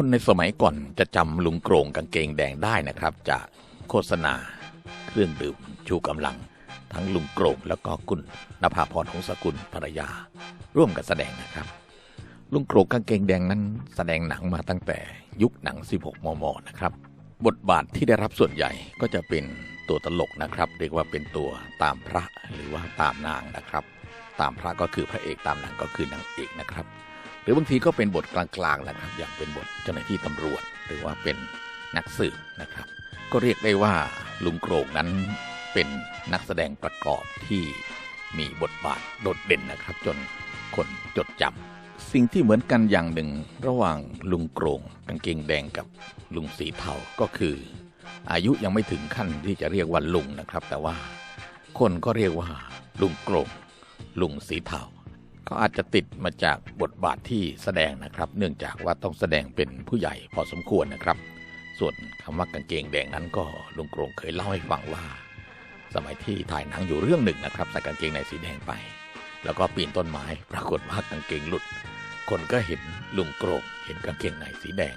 คนในสมัยก่อนจะจำลุงโกรงกางเกงแดงได้นะครับ จากโฆษณาเครื่องดื่มชูกำลัง ทั้งลุงโกรงแล้วก็คุณนภาพรหงสกุลภรรยา ร่วมกันแสดงนะครับ ลุงโกรงกางเกงแดงนั้น แสดงหนังมาตั้งแต่ยุคหนัง 16 มม นะครับ บทบาทที่ได้รับส่วนใหญ่ก็จะเป็นตัวตลกนะครับ เรียกว่าเป็นตัวตามพระหรือว่าตามนางนะครับ ตามพระก็คือพระเอกตามนางก็คือนางเอกนะครับ รือบางทีก็เป็นบทกลางๆนะครับอย่างเป็นบทเจ้าหน้าที่ตำรวจ หรือว่าเป็นนักสืบนะครับ ก็เรียกได้ว่าลุงโกรงนั้นเป็นนักแสดงประกอบที่มีบทบาทโดดเด่นนะครับ จนคนจดจำสิ่งที่เหมือนกันอย่างหนึ่งระหว่างลุงโกรงกางเกงแดงกับลุงสีเทาก็คือ อายุยังไม่ถึงขั้นที่จะเรียกว่าลุงนะครับ แต่ว่าคนก็เรียกว่าลุงโกรงลุงสีเทา ก็อาจจะติดมาจากบทบาทที่แสดงนะครับ เนื่องจากว่าต้องแสดงเป็นผู้ใหญ่พอสมควรนะครับ ส่วนคำว่ากางเกงแดงนั้นก็ลุงโกรงเคยเล่าให้ฟังว่า สมัยที่ถ่ายหนังอยู่เรื่องหนึ่งนะครับใส่กางเกงในสีแดงไป แล้วก็ปีนต้นไม้ ปรากฏว่ากางเกงหลุด คนก็เห็นลุงโกรงเห็นกางเกงในสีแดง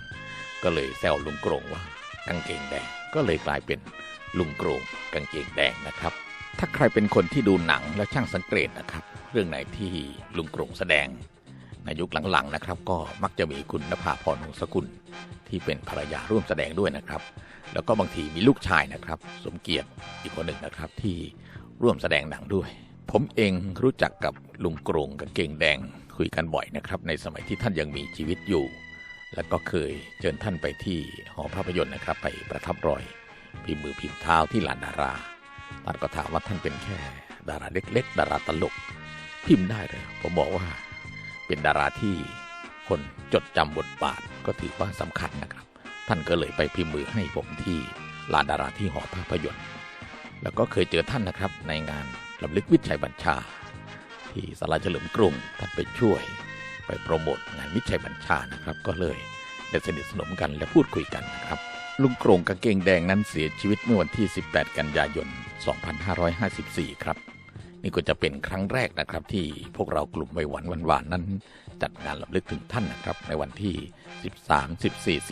ก็เลยแซวลุงโกรงว่ากางเกงแดงก็เลยกลายเป็นลุงโกรงกางเกงแดงนะครับ ถ้าใครเป็นคนที่ดูหนังแล้วช่างสังเกตนะครับ เรื่องไหนที่ลุงกรงแสดงในยุคหลังๆนะครับ ก็มักจะมีคุณนภาพรหงสกุลที่เป็นภรรยาร่วมแสดงด้วยนะครับ แล้วก็บางทีมีลูกชายนะครับ สมเกียรติอีกคนหนึ่งนะครับที่ร่วมแสดงหนังด้วย ผมเองรู้จักกับลุงกรงกางเก่งแดงคุยกันบ่อยนะครับ ในสมัยที่ท่านยังมีชีวิตอยู่ และก็เคยเชิญท่านไปที่หอภาพยนตร์นะครับ ไปประทับรอยพิมพ์มือพิมพ์เท้าที่ลานดารา ท่านก็ถามว่าท่านเป็นแค่ ดาราเล็ก ๆ ดาราตลก พิมพ์ได้เลยผมบอกว่าเป็นดาราที่คนจดจำบทบาทก็ถือว่าสำคัญนะครับ ท่านก็เลยไปพิมพ์มือให้ผมที่ลานดาราที่หอภาพยนตร์ แล้วก็เคยเจอท่านนะครับ ในงานลำลึกวิชัยบัญชา ที่สลาเฉลิมกรุงท่านไปช่วย ไปโปรโมทงานวิชัยบัญชานะครับ ก็เลยได้สนิทสนมกันและพูดคุยกันนะครับ ลุงโกรงกางเกงแดงนั้นเสียชีวิตเมื่อวันที่ 18 กันยายน 2554 ครับ นี่ก็จะเป็นครั้งแรกนะครับ ที่พวกเรากลุ่มไว้หวันวันวานนั้น จัดงานลำลึกถึงท่านนะครับ ในวันที่ 13 14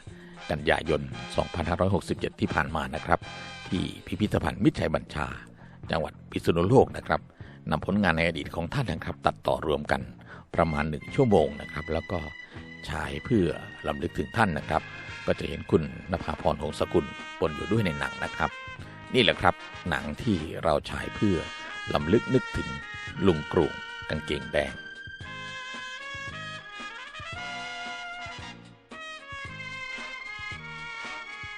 15 กันยายน 2567 ที่ผ่านมานะครับ ที่พิพิธภัณฑ์มิตรชัยบัญชา จังหวัดพิษณุโลกนะครับนำผลงานในอดีตของท่านนะครับ ตัดต่อรวมกันประมาณหนึ่งชั่วโมงนะครับ แล้วก็ ฉายเพื่อลำลึกถึงท่านนะครับ ก็จะเห็นคุณนภาพรหงสกุลปนอยู่ด้วยในหนังนะครับ นี่แหละครับหนังที่เราฉายเพื่อลำลึกนึกถึงลุงกรุงกางเกงแดง